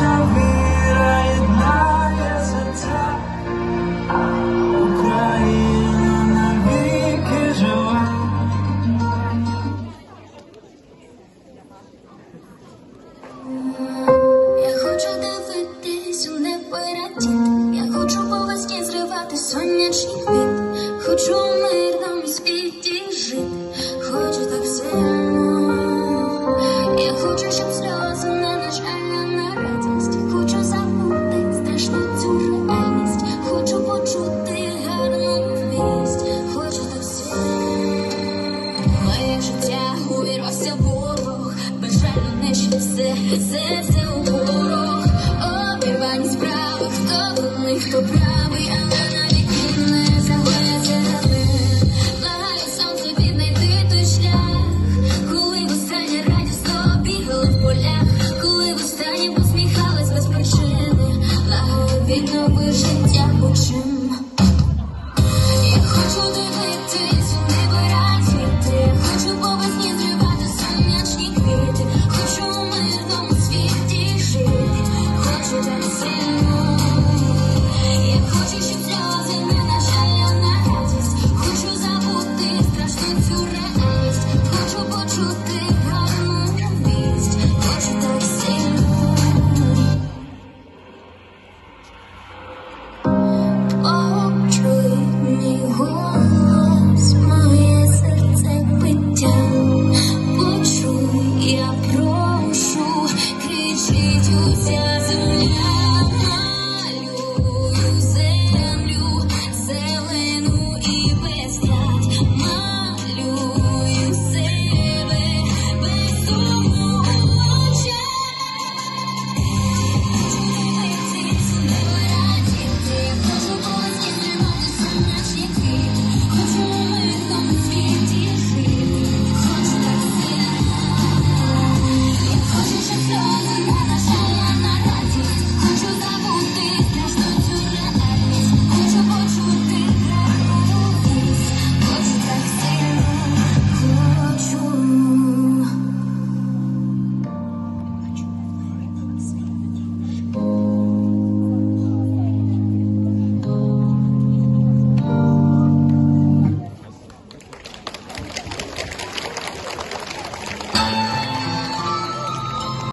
наша віра єднає серця. Я хочу дивитись у непередіт, я хочу по зривати сонячний квіт, хочу у мирному світі жити, хочу. все, це все урок обірвані справи, хто винний, хто правий, але навіки не заглядали. Благаю сонце піднайти той шлях, коли в востаннє радісно бігали в полях, коли в востаннє посміхались без причини, благо відновив життя почув.